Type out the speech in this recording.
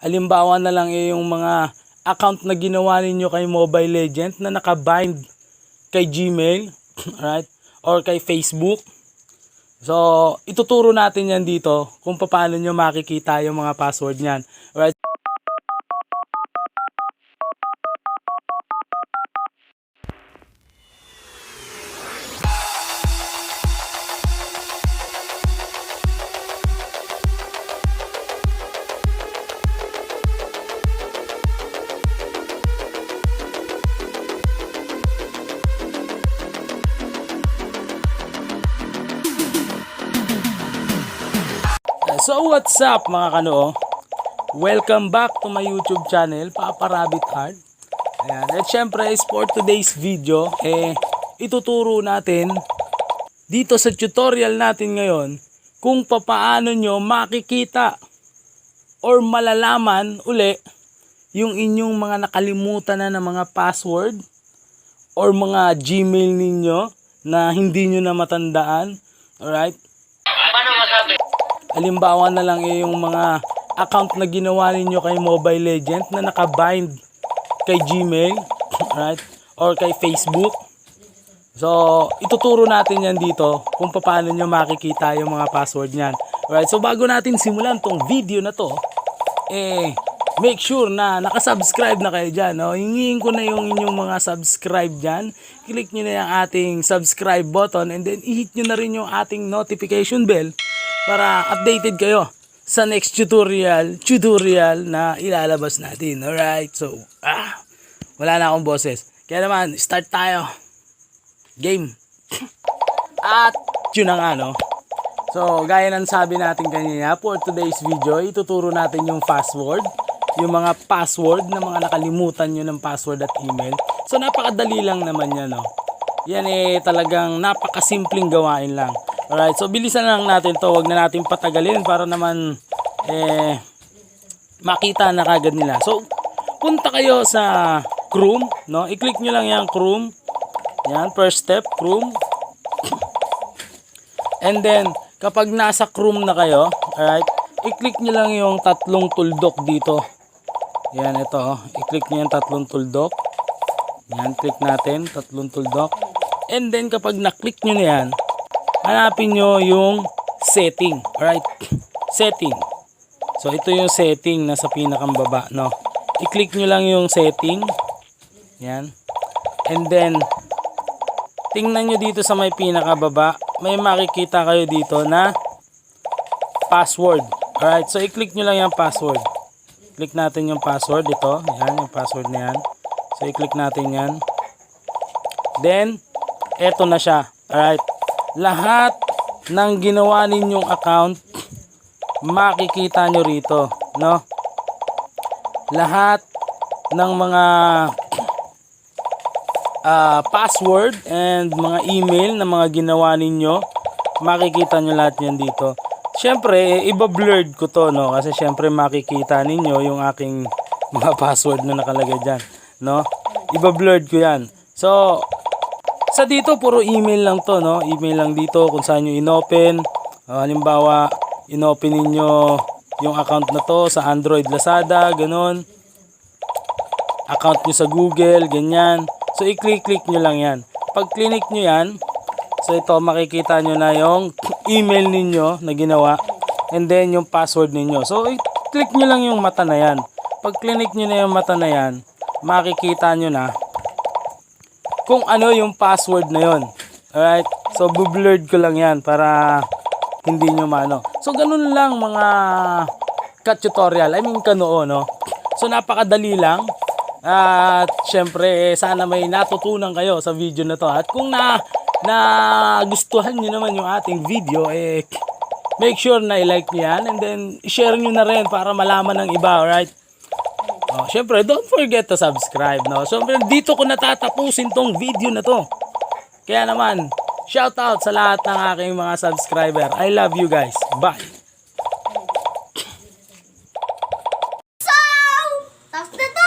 Halimbawa na lang eh, yung mga account na ginawa ninyo kay Mobile Legend na nakabind kay Gmail, right? Or kay Facebook. So, ituturo natin yan dito kung paano nyo makikita yung mga password niyan. Right? So what's up mga kanoo? Welcome back to my YouTube channel, Papa Rabbit Art. Ayan. At syempre for today's video, eh, ituturo natin dito sa tutorial natin ngayon kung papaano nyo makikita or malalaman uli yung inyong mga nakalimutan na ng mga password or mga Gmail ninyo na hindi nyo na matandaan. Alright? Halimbawa na lang eh, yung mga account na ginawa ninyo kay Mobile Legend na nakabind kay Gmail, right? Or kay Facebook. So, ituturo natin yan dito kung paano nyo makikita yung mga password niyan. Alright, so bago natin simulan tong video na to, eh, make sure na nakasubscribe na kayo dyan. No? Hingin ko na yung inyong mga subscribe dyan. Click nyo na yung ating subscribe button and then i-hit nyo na rin yung ating notification bell para updated kayo sa next tutorial, tutorial na ilalabas natin. Alright, so, ah, wala na akong boses. Kaya naman, start tayo. Game. At, yun na nga, no? So, gaya ng sabi natin kanina, for today's video, ituturo natin yung password, yung mga password na mga nakalimutan nyo ng password at email. So, napakadali lang naman yan, no? Yan eh, talagang napakasimpleng gawain lang. Alright, so bilisan lang natin to, wag na natin patagalin para naman, eh, makita na kagad nila. So, punta kayo sa Chrome, no? I-click nyo lang yung Chrome. Yan, first step, Chrome. And then, kapag nasa Chrome na kayo, alright, i-click nyo lang yung tatlong tuldok dito. Yan, ito. oh. I-click nyo yung tatlong tuldok. Yan, click natin, tatlong tuldok. And then, kapag na-click nyo na yan, hanapin nyo yung setting. Alright, setting. So, ito yung setting na sa pinakang baba, no? I-click nyo lang yung setting. Yan. And then, tingnan nyo dito sa may pinakababa, may makikita kayo dito na password. Alright, so i-click nyo lang yung password. Click natin yung password ito. Yan, yung password na yan. So i-click natin yan. Then, eto na siya. Alright, lahat ng ginawa ninyong account, makikita nyo rito. No? Lahat ng mga ah, password and mga email na mga ginawa ninyo, makikita nyo lahat yan dito. Siyempre, iba-blurred ko to, no? Kasi siyempre makikita ninyo yung aking mga password na nakalagay dyan, no? Iba-blurred ko yan. So, sa dito, puro email lang to, no? Email lang dito kung saan nyo inopen. Uh, halimbawa, inopen ninyo yung account na to sa Android Lazada, ganun account nyo sa Google, ganyan. So, i-click-click nyo lang yan. Pag click nyo yan, so ito, makikita nyo na yung email ninyo na ginawa and then yung password ninyo. So, i-click nyo lang yung mata na yan. Pag click nyo na yung mata na yan, makikita nyo na kung ano yung password na yon. Alright? So, bublurred ko lang yan para hindi nyo maano. So, ganun lang mga ka-tutorial. I mean, kanoo, no? So, napakadali lang. At syempre, eh, sana may natutunan kayo sa video na to. At kung na, na gustuhan nyo naman yung ating video, eh, make sure na i-like nyo yan. And then, share nyo na rin para malaman ng iba, alright? Oh, syempre, don't forget to subscribe, no? Syempre, dito ko natatapusin tong video na to. Kaya naman, shout out sa lahat ng aking mga subscriber. I love you guys. Bye! So, tapos na.